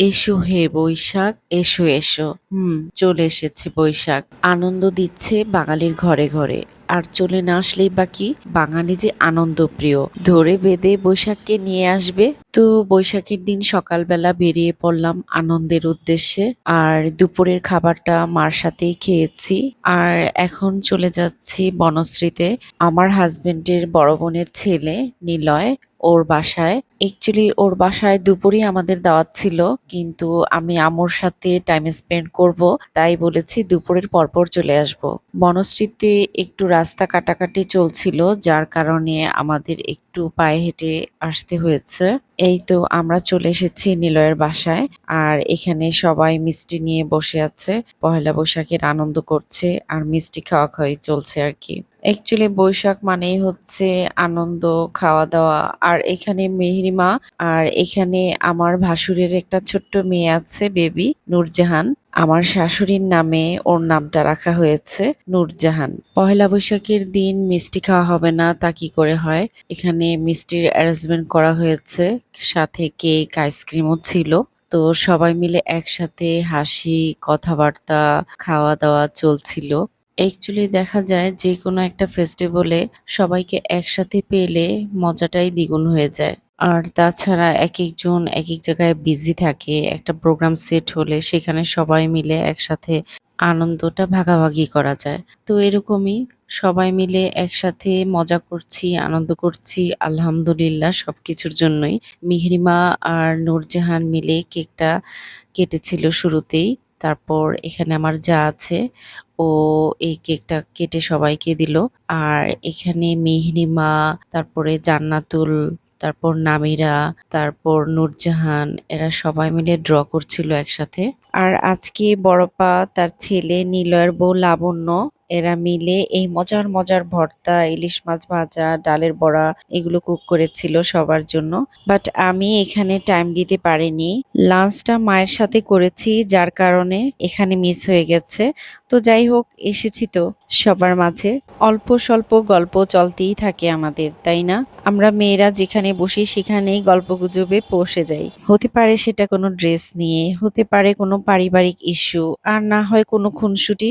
এসো হে বৈশাখ এসো এসো। হুম। চলে এসেছে বৈশাখ। আনন্দ দিচ্ছে বাঙালির ঘরে ঘরে। আর চলে না আসলেই বাকি বাঙালি যে আনন্দ প্রিয় ধরে বেঁধে বৈশাখকে নিয়ে আসবে। তো বৈশাখের দিন সকালবেলা বেরিয়ে পড়লাম আনন্দের উদ্দেশ্যে। আর দুপুরের খাবারটা মার সাথেই খেয়েছি। আর এখন চলে যাচ্ছি বনশ্রীতে। আমার হাজবেন্ডের বড় বোনের ছেলে নিলয়। ওর বাসায়। অ্যাকচুয়ালি ওর বাসায় দুপুরই আমাদের দাওয়াত ছিল, কিন্তু আমি আমোর সাথে টাইম স্পেন্ড করব, তাই বলেছি দুপুরের পরপর চলে আসব। বনশ্রীতে একটু রাস্তা কাটাকাটি চলছিল, যার কারণে আমাদের একটু পায়ে হেঁটে আসতে হয়েছে। এই তো আমরা চলে এসেছি নিলয়ের বাসায়, আর এখানে সবাই মিষ্টি নিয়ে বসে আছে। পহেলা বৈশাখের আনন্দ করছে, আর মিষ্টি খাওয়া খাওয়াই চলছে আর কি। অ্যাকচুয়ালি বৈশাখ মানেই হচ্ছে আনন্দ খাওয়া দাওয়া আর এখানে মেহরিমা আর এখানে আমার ভাসুরের একটা ছোট্ট মেয়ে আছে, বেবি, নূরজাহান। আমার শাশুড়ির নামে ওর নামটা রাখা হয়েছে নূরজাহান। পহেলা বৈশাখের দিন মিষ্টি খাওয়া হবে না, তা কি করে হয়? এখানে মিষ্টির অ্যারেঞ্জমেন্ট করা হয়েছে, সাথে কেক আইসক্রিমও ছিল। তো সবাই মিলে একসাথে হাসি, কথাবার্তা খাওয়া দাওয়া চলছিল। অ্যাকচুয়ালি দেখা যায় যে কোনো একটা ফেস্টিভ্যালে সবাইকে একসাথে পেলে মজাটাই দ্বিগুণ হয়ে যায়। আর তাছাড়া এক একজন এক এক জায়গায় বিজি থাকে, একটা প্রোগ্রাম সেট হলে সেখানে সবাই মিলে একসাথে আনন্দটা ভাগাভাগি করা যায়। তো এরকমই সবাই মিলে একসাথে মজা করছি, আনন্দ করছি, আলহামদুলিল্লাহ সব কিছুর জন্যই। মিহরিমা আর নূরজাহান মিলে কেকটা কেটেছিল শুরুতেই, তারপর এখানে আমার যা আছে ও এই কেকটা কেটে সবাইকে দিল। আর এখানে মেহরিমা তারপরে জান্নাতুল, তারপর নামিরা, তারপর নূরজাহান, এরা সবাই মিলে ড্র করছিল একসাথে। আর আজকে বড়পা তার ছেলে নিলয়ের বউ লাবণ্য এরা মিলে এই মজার মজার ভর্তা, ইলিশ মাছ ভাজা, ডালের বড়া এগুলো কুক করেছিল সবার জন্য। বাট আমি এখানে টাইম দিতে পারিনি। লাঞ্চটা মায়ের সাথে করেছি, যার কারণে এখানে মিস হয়ে গেছে। তো যাই হোক, এসেছি তো সবার মাঝে। অল্প স্বল্প গল্প চলতেই থাকে আমাদের, তাই না? আমরা মেয়েরা যেখানে বসি সেখানেই গল্প গুজবে পৌঁছে যাই। হতে পারে সেটা কোনো ড্রেস নিয়ে, হতে পারে কোনো পারিবারিক ইস্যু আর না হয় কোনো খুনসুটি।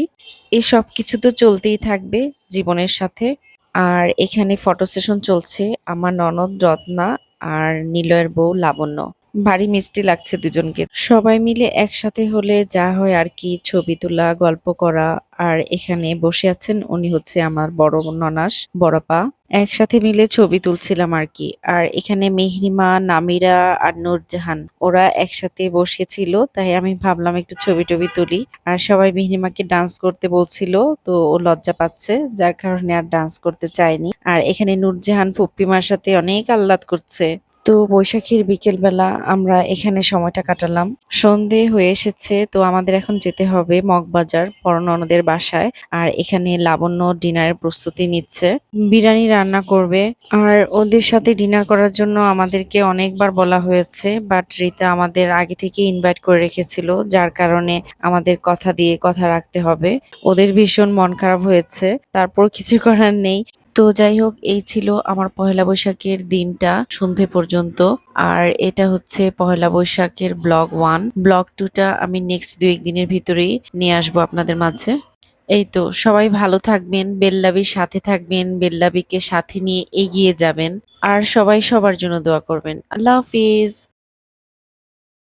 এসব কিছু তো চলতেই থাকবে জীবনের সাথে। আর এখানে ফটো সেশন চলছে আমার ননদ রত্না আর নিলয়ের বউ লাবণ্য। ভারী মিষ্টি লাগছে দুজনকে। সবাই মিলে একসাথে হলে যা হয় আর কি, ছবি তোলা, গল্প করা। আর এখানে বসে আছেন উনি হচ্ছে আমার বড় ননাস বড়পা। একসাথে মিলে ছবি তুলছিলাম আর কি। আর এখানে মেহরিমা, নামিরা আর নুরজাহান, ওরা একসাথে বসেছিল, তাই আমি ভাবলাম একটু ছবি টবি তুলি। আর সবাই মেহরিমাকে ডান্স করতে বলছিল, তো ও লজ্জা পাচ্ছে, যার কারণে আর ডান্স করতে চায়নি। আর এখানে নুরজাহান ফুপ্পিমার সাথে অনেক আহ্লাদ করছে। তো বৈশাখীর বিকেলবেলা আমরা এখানে সময়টা কাটালাম, সন্ধে হয়ে এসেছে, তো আমাদের এখন যেতে হবে মগবাজার পরননদের বাসায়, আর এখানে লাবণ্য ডিনারের প্রস্তুতি নিচ্ছে। বিরিয়ানি রান্না করবে, আর ওদের সাথে ডিনার করার জন্য আমাদেরকে অনেকবার বলা হয়েছে, বাট রিতা আমাদের আগে থেকে ইনভাইট করে রেখেছিল, যার কারণে আমাদের কথা দিয়ে কথা রাখতে হবে। ওদের ভীষণ মন খারাপ হয়েছে, তারপর কিছু করার নেই। তো যাই হোক, এই ছিল আমার পহেলা বৈশাখের দিনটা সন্ধে পর্যন্ত। আর এটা হচ্ছে পহেলা বৈশাখের ব্লগ ওয়ান। ব্লগ টুটা আমি নেক্সট দুই দিনের ভিতরেই নিয়ে আসব আপনাদের মাঝে। এই তো, সবাই ভালো থাকবেন, বেল্লাবির সাথে থাকবেন, বেল্লাবিকে সাথে নিয়ে এগিয়ে যাবেন। আর সবাই সবার জন্য দোয়া করবেন। আল্লাহ হাফিজ।